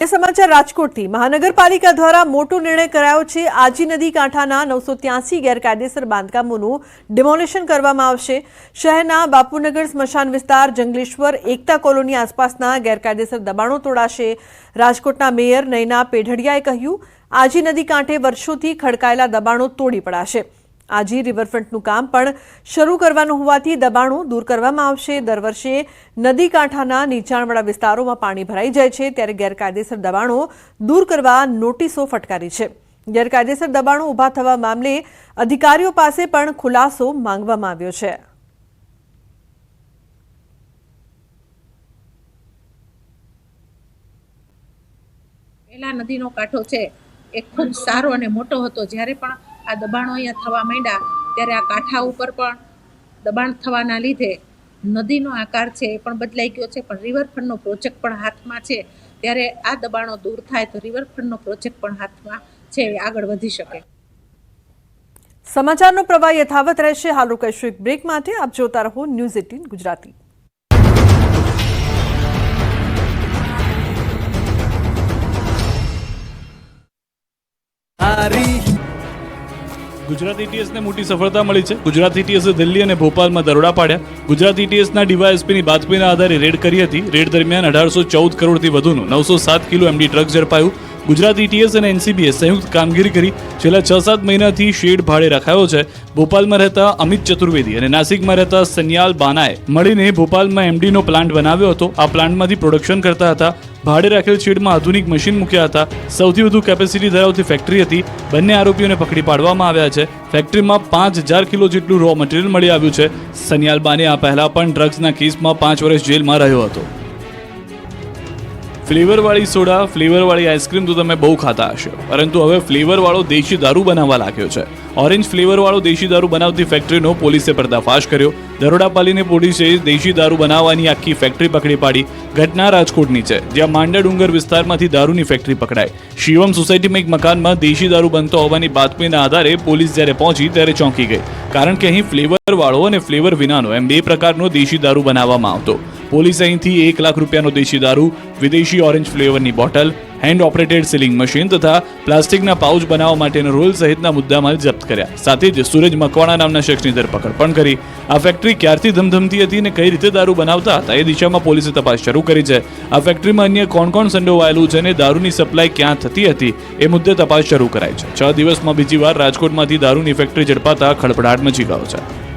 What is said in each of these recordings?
એ સમાચાર રાજકોટથી. મહાનગરપાલિકા દ્વારા મોટો નિર્ણય કરાયો છે. આજી નદી કાંઠાના નવસો ત્યાસી ગેરકાયદેસર બાંધકામોનું ડિમોલિશન કરવામાં આવશે. શહેરના બાપુનગર સ્મશાન વિસ્તાર, જંગલેશ્વર, એકતા કોલોની આસપાસના ગેરકાયદેસર દબાણો તોડાશે. રાજકોટના મેયર નયના પેઢડિયાએ કહ્યું, આજી નદી કાંઠે વર્ષોથી ખડકાયેલા દબાણો તોડી પડાશે. આજી રિવરફ્રન્ટનું કામ પણ શરૂ કરવાનું હોવાથી દબાણો દૂર કરવામાં આવશે. દર વર્ષે નદી કાંઠાના નીચાણવાળા વિસ્તારોમાં પાણી ભરાઈ જાય છે ત્યારે ગેરકાયદેસર દબાણો દૂર કરવા નોટિસો ફટકારી છે. ગેરકાયદેસર દબાણો ઊભા થવા મામલે અધિકારીઓ પાસે પણ ખુલાસો માંગવામાં આવ્યો છે. પેલા નદીનો કાંઠો છે, એ ખૂબ સારો અને મોટો હતો. જ્યારે પણ આ દબાણો અહીંયા થવા માંડ્યા ત્યારે આ કાંઠા ઉપર પણ દબાણ થવાના લીધે નદીનો આકાર છે એ પણ બદલાઈ ગયો છે પણ રિવરફ્રન્ટનો પ્રોજેક્ટ પણ હાથમાં છે. ત્યારે આ દબાણો દૂર થાય તો રિવરફ્રન્ટનો પ્રોજેક્ટ પણ હાથમાં છે એ આગળ વધી શકે. સમાચારનો પ્રવાહ યથાવત રહેશે. હાલ રોકાઈશું એક બ્રેક માટે. આપ જોતા રહો ન્યૂઝ એટીન ગુજરાતી. ગુજરાત ઇટીએસને મોટી સફળતા મળી છે. ગુજરાત ઇટીએસે દિલ્હી અને ભોપાલમાં દરોડા પાડ્યા. ગુજરાત ઇટીએસના ડીવાયએસપીની બાતમીના આધારે રેડ કરી હતી. રેડ દરમિયાન અઢારસો ચૌદ કરોડથી વધુનું નવસો સાત કિલો એમડી ડ્રગ્સ ઝડપાયું. ગુજરાત ઇટીએસ અને એનસીબીએ સંયુક્ત કામગીરી કરી. છેલ્લા છ સાત મહિનાથી શેડ ભાડે રખાયો છે. ભોપાલમાં રહેતા અમિત ચતુર્વેદી અને નાસિકમાં રહેતા સન્યાલ બાનાએ મળીને ભોપાલમાં એમડીનો પ્લાન્ટ બનાવ્યો હતો. આ પ્લાન્ટમાંથી પ્રોડક્શન કરતા હતા. ભાડે રાખેલ શેડમાં આધુનિક મશીન મૂક્યા હતા. સૌથી વધુ કેપેસિટી ધરાવતી ફેક્ટરી હતી. બંને આરોપીઓને પકડી પાડવામાં આવ્યા છે. ફેક્ટરીમાં પાંચ હજાર કિલો જેટલું રો મટીરિયલ મળી આવ્યું છે. સનિયાલ બાને આ પહેલા પણ ડ્રગ્સના કેસમાં પાંચ વર્ષ જેલમાં રહ્યો હતો. ફ્લેવરવાળી સોડા, ફ્લેવરવાળી આઈસ્ક્રીમ તો તમે બહુ ખાતા હશો. પરંતુ હવે ફ્લેવરવાળો દેશી દારૂ બનાવવા લાગ્યો છે. ઓરેન્જ ફ્લેવરવાળો દેશી દારૂ બનાવતી ફેક્ટરીનો પોલીસે પર્દાફાશ કર્યો. દરોડા પાલીને પોલીસે દેશી દારૂ બનાવવાની આખી ફેક્ટરી પકડી પાડી. ઘટના રાજકોટની છે, જ્યાં માંડા ડુંગર વિસ્તારમાંથી દારૂની ફેક્ટરી પકડાઈ. શિવમ સોસાયટીમાં એક મકાનમાં દેશી દારૂ બનતો હોવાની બાતમીના આધારે પોલીસ જ્યારે પહોંચી ત્યારે ચોંકી ગઈ. કારણ કે અહીં ફ્લેવરવાળો અને ફ્લેવર વિનાનો એમ બે પ્રકારનો દેશી દારૂ બનાવવામાં આવતો. પોલીસ અહીંથી એક લાખ રૂપિયાનો દેશી દારૂ, વિદેશી orange ફ્લેવરની bottle hand operated sealing machine તથા પ્લાસ્ટિકના પાઉચ બનાવવા માટેનો રોલ સહિતના મુદ્દામાલ જપ્ત કર્યા. સાથે જ સૂરજ મકવાણા નામના શખ્સની ધરપકડ પણ કરી. આ ફેક્ટરી ક્યારથી ધમધમતી હતી અને કઈ રીતે દારૂ બનાવતા હતા એ દિશામાં પોલીસે તપાસ શરૂ કરી છે. આ ફેક્ટરીમાં અન્ય કોણ કોણ સંડોવાયેલું છે અને દારૂની સપ્લાય ક્યાં થતી હતી એ મુદ્દે તપાસ શરૂ કરાઈ છે. છ દિવસમાં બીજી વાર રાજકોટમાંથી દારૂની ફેક્ટરી ઝડપાતા ખળભળાટ મચી ગયો છે.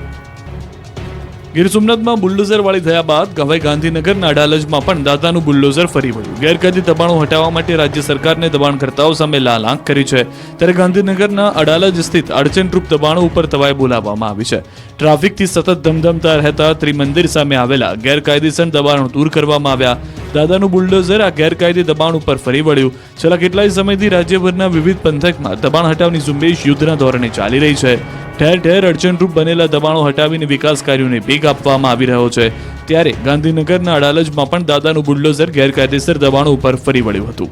ગીર સોમનાથમાં બુલડોઝર વાળી થયા બાદ હવે ગાંધીનગરના અડાલજમાં પણ દાદાનું બુલડોઝર ફરી વળ્યું. ગેરકાયદે દબાણો હટાવવા માટે રાજ્ય સરકારને દબાણકર્તાઓ સામે લાલ આંખ કરી છે. ત્યારે ગાંધીનગરના અડાલજ સ્થિત અડચણરૂપ દબાણો ઉપર તવાય બોલાવવામાં આવી છે. ટ્રાફિકથી સતત ધમધમતા રહેતા ત્રિમંદિર સામે આવેલા ગેરકાયદેસર દબાણો દૂર કરવામાં આવ્યા. દાદાનું બુલડોઝર આ ગેરકાયદે દબાણ ઉપર ફરી વળ્યું. છેલ્લા કેટલાય સમયથી રાજ્યભરના વિવિધ પંથકમાં દબાણ હટાવની ઝુંબેશ યુદ્ધના ધોરણે ચાલી રહી છે. ઠેર ઠેર અડચણરૂપ બનેલા દબાણો હટાવીને વિકાસ કાર્યોને વેગ આપવામાં આવી રહ્યો છે. ત્યારે ગાંધીનગરના અડાલજમાં પણ દાદાનું બુલડોઝર ગેરકાયદેસર દબાણો ઉપર ફરી વળ્યું હતું.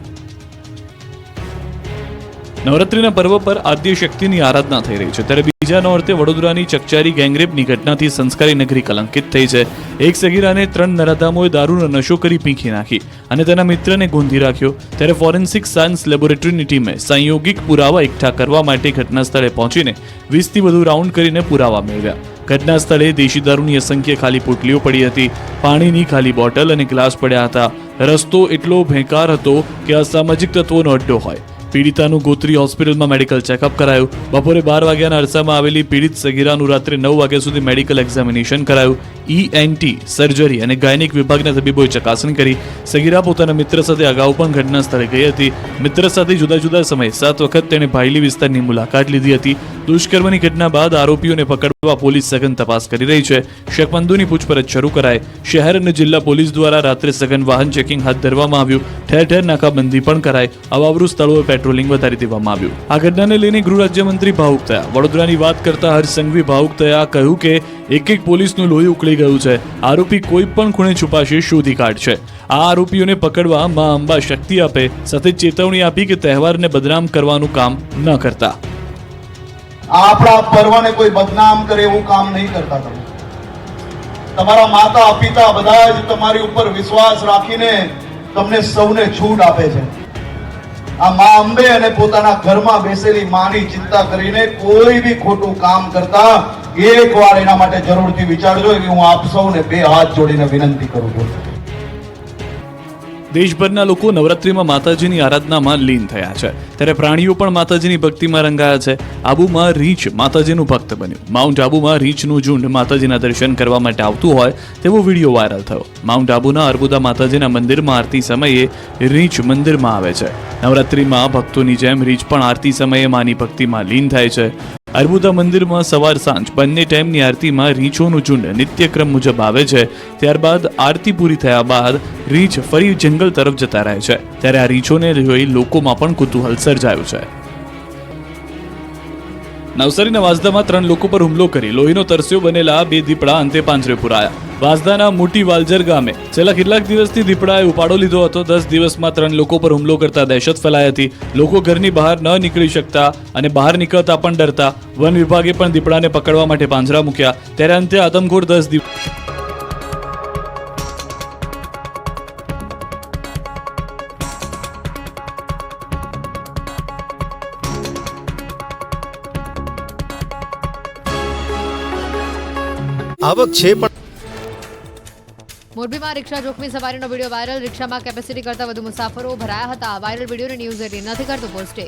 નવરાત્રીના પર્વ પર આદ્ય શક્તિની આરાધના થઈ રહી છે. ત્યારે બીજા નોરતે વડોદરાની ચકચારી ગેંગરેપની ઘટનાથી સંસ્કારી નગરી કલંકિત થઈ છે. એક સગીરાને ત્રણ નરાધામોએ દારૂનો નશો કરી પીંખી નાખી અને તેના મિત્રને ગોંધી રાખ્યો. ત્યારે ફોરેન્સિક સાયન્સ લેબોરેટરીની ટીમે સંયોગિક પુરાવા એકઠા કરવા માટે ઘટના સ્થળે પહોંચીને વીસથી વધુ રાઉન્ડ કરીને પુરાવા મેળવ્યા. ઘટના સ્થળે દેશી દારૂની અસંખ્ય ખાલી પોટલીઓ પડી હતી. પાણીની ખાલી બોટલ અને ગ્લાસ પડ્યા હતા. રસ્તો એટલો ભેંકાર હતો કે અસામાજિક તત્વોનો અડ્ડો હોય. પીડિતાનું ગોત્રી હોસ્પિટલમાં મેડિકલ ચેકઅપ કરાયું. બપોરે બાર વાગ્યાના અરસામાં આવેલી પીડિત સગીરાનું રાત્રે નવ વાગ્યા સુધી મેડિકલ એક્ઝામિનેશન કરાયું. ઈએનટી સર્જરી અને ગાયનિક વિભાગના તબીબોએ ચકાસણી કરી. સગીરા પોતાના મિત્ર સાથે અગાઉ પણ ઘટના સ્થળે ગઈ હતી. મિત્ર સાથે જુદા જુદા સમયે સાત વખત તેણે ભાઈલી વિસ્તારની મુલાકાત લીધી હતી. દુષ્કર્મની ઘટના બાદ આરોપીઓને પકડવા પોલીસ સઘન તપાસ કરી રહી છે. શકમંદોની પૂછપરછ શરૂ કરાય શહેર અને જિલ્લા પોલીસ દ્વારા રાત્રે સઘન વાહન ચેકિંગ હાથ ધરવામાં આવ્યું. ઠેર ઠેર નાકાબંધી પણ કરાય અવાવરૂ સ્થળોએ પેટ્રોલિંગ વધારી દેવામાં આવ્યું. આ ઘટનાને લઈને ગૃહ રાજ્યમંત્રી ભાવુક થયા. વડોદરાની વાત કરતા હર્ષ સંઘવી ભાવુક થયા, કહ્યું કે એક એક પોલીસનું લોહી ઉકળી ગયું છે. આરોપી કોઈ પણ ખૂણે છુપાશે શોધી કાઢશે આ આરોપીઓને પકડવા મા અંબા શક્તિ આપે, સાથે ચેતવણી આપી કે તહેવારને બદનામ કરવાનું કામ ન કરતા. આપણા પર્વને કોઈ બદનામ કરે એવું કામ નહીં કરતા તમે. તમારા માતા પિતા બધા જ તમારી ઉપર વિશ્વાસ રાખીને તમને સૌને છૂટ આપે છે. આ મા અંબે અને પોતાના ઘરમાં બેસેલી માની ચિંતા કરીને કોઈ બી ખોટું કામ કરતા એક વાર એના માટે જરૂરથી વિચારજો એવી હું આપ સૌને બે હાથ જોડીને વિનંતી કરું છું. દેશભરના લોકો નવરાત્રિમાં માતાજીની આરાધનામાં લીન થયા છે. ત્યારે પ્રાણીઓ પણ માતાજીની ભક્તિમાં રંગાયા છે. આબુમાં રીંછ માતાજીનું ભક્ત બન્યું. માઉન્ટ આબુમાં રીંછનું ઝુંડ માતાજીના દર્શન કરવા માટે આવતું હોય તેવો વીડિયો વાયરલ થયો. માઉન્ટ આબુના અર્બુદા માતાજીના મંદિરમાં આરતી સમયે રીંછ મંદિરમાં આવે છે. નવરાત્રિમાં ભક્તોની જેમ રીંછ પણ આરતી સમયે માની ભક્તિમાં લીન થાય છે. અર્બુદા મંદિરમાં સવાર સાંજ બંને ટાઈમની આરતીમાં રીંછોનું ઝુંડ નિત્યક્રમ મુજબ આવે છે. ત્યારબાદ આરતી પૂરી થયા બાદ રીંછ ફરી જંગલ તરફ જતા રહે છે. ત્યારે આ રીંછોને જોઈ લોકોમાં પણ કુતૂહલ સર્જાયું છે. નવસારીના વાંસદામાં ત્રણ લોકો પર હુમલો કરી લોહીનો તરસ્યો બનેલા બે દીપડા અંતે પાંજરે પુરાયા. વાંસદાના મોટી વાલજર ગામે છેલ્લા કેટલાક દિવસથી દીપડાએ ઉપાડો લીધો હતો. દસ દિવસમાં ત્રણ લોકો પર હુમલો કરતા દહેશત ફેલાઈ હતી. લોકો ઘરની બહાર ન નીકળી શકતા અને બહાર નીકળતા પણ ડરતા. વન વિભાગે પણ દીપડાને પકડવા માટે પાંજરા મૂક્યા. ત્યારે અંતે આદમખોર દસ દીપ આવક છે પણ મોરબીમાં રિક્ષા જોખમી સવારીનો વીડિયો વાયરલ. રિક્ષામાં કેપેસિટી કરતા વધુ મુસાફરો ભરાયા હતા. વાયરલ વિડીયોને ન્યૂઝ એટીન નથી કરતું પોસ્ટે.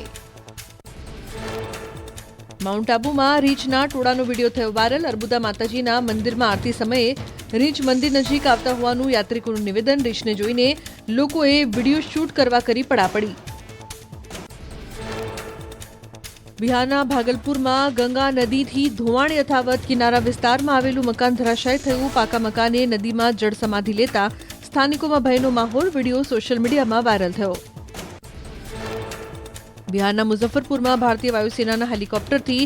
માઉન્ટ આબુમાં રીંછના ટોળાનો વીડિયો થયો વાયરલ. અર્બુદા માતાજીના મંદિરમાં આરતી સમયે રીંછ મંદિર નજીક આવતા હોવાનું યાત્રિકોનું નિવેદન. રીંછને જોઈને લોકોએ વીડિયો શૂટ કરવા કરી પડાપડી. બિહારના ભાગલપુરમાં ગંગા નદીથી ધોવાણ યથાવત કિનારા વિસ્તારમાં આવેલું મકાન ધરાશાય થયું. પાકા મકાને નદીમાં જળ સમાધિ લેતા સ્થાનિકોમાં ભયનો માહોલ. વીડિયો સોશિયલ મીડિયામાં વાયરલ થયો. બિહારના મુઝફ્ફરપુરમાં ભારતીય વાયુસેનાના હેલિકોપ્ટરથી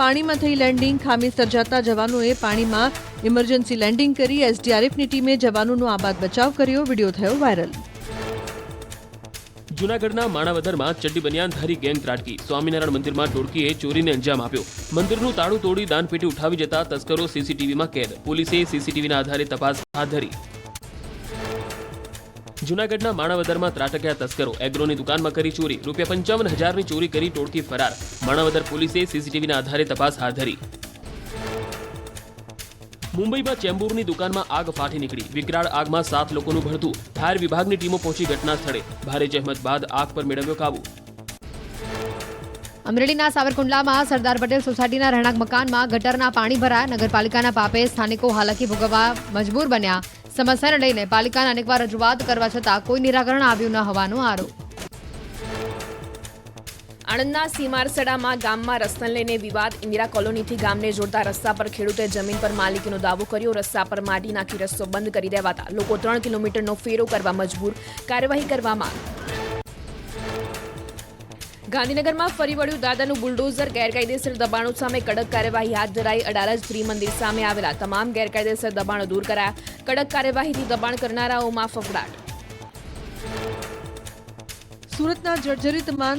પાણીમાં થઈ લેન્ડિંગ. ખામી સર્જાતા જવાનોએ પાણીમાં ઇમરજન્સી લેન્ડિંગ કરી. એસડીઆરએફની ટીમે જવાનોનો આબાદ બચાવ કર્યો. વીડિયો થયો વાયરલ. જૂનાગઢના માણાવદરમાં ચડ્ડી બનિયાનધારી ગેંગ ત્રાટકી. સ્વામિનારાયણ મંદિરમાં ટોળકીએ ચોરીને અંજામ આપ્યો. મંદિરનું તાળું તોડી દાનપેટી ઉઠાવી જતા તસ્કરો સીસીટીવીમાં કેદ. પોલીસે સીસીટીવીના આધારે તપાસ હાથ ધરી. જૂનાગઢના માણાવદરમાં ત્રાટક્યા તસ્કરો. એગ્રોની દુકાનમાં કરી ચોરી. રૂપિયા પંચાવન હજારની ચોરી કરી ટોળકી ફરાર. માણાવદર પોલીસે સીસીટીવીના આધારે તપાસ હાથ ધરી. મુંબઈમાં ચેમ્બુરની દુકાનમાં આગ ફાટી નીકળી. વિકરાળ આગમાં સાત લોકોનું ભડતું ફાયર વિભાગની ટીમો પહોંચી ઘટના સ્થળે. ભારે જહેમત બાદ આગ પર મેળવ્યો કાબુ. અમરેલીના સાવરકુંડલામાં સરદાર પટેલ સોસાયટીના રહેણાંક મકાનમાં ગટરના પાણી ભરાયા. નગરપાલિકાના પાપે સ્થાનિકો હાલાકી ભોગવવા મજબૂર બન્યા. સમસ્યાને લઈને પાલિકાને અનેકવાર રજૂઆત કરવા છતાં કોઈ નિરાકરણ આવ્યું ન હોવાનો આરોપ. આણંદના સીમારસડામાં ગામમાં રસ્તાને લઈને વિવાદ. ઇન્દિરા કોલોનીથી ગામને જોડતા રસ્તા પર ખેડૂતે જમીન પર માલિકીનો દાવો કર્યો. રસ્તા પર માટી નાખી રસ્તો બંધ કરી દેવાતા લોકો ત્રણ કિલોમીટરનો ફેરો કરવા મજબૂર કાર્યવાહી કરવામાં ગાંધીનગરમાં ફરી વળ્યું દાદાનું બુલડોઝર. ગેરકાયદેસર દબાણો સામે કડક કાર્યવાહી હાથ ધરાઈ અડાલજ ત્રિમંદિર સામે આવેલા તમામ ગેરકાયદેસર દબાણો દૂર કરાયા. કડક કાર્યવાહીથી દબાણ કરનારાઓમાં ફફડાટ. સુરતના જર્જરિત માન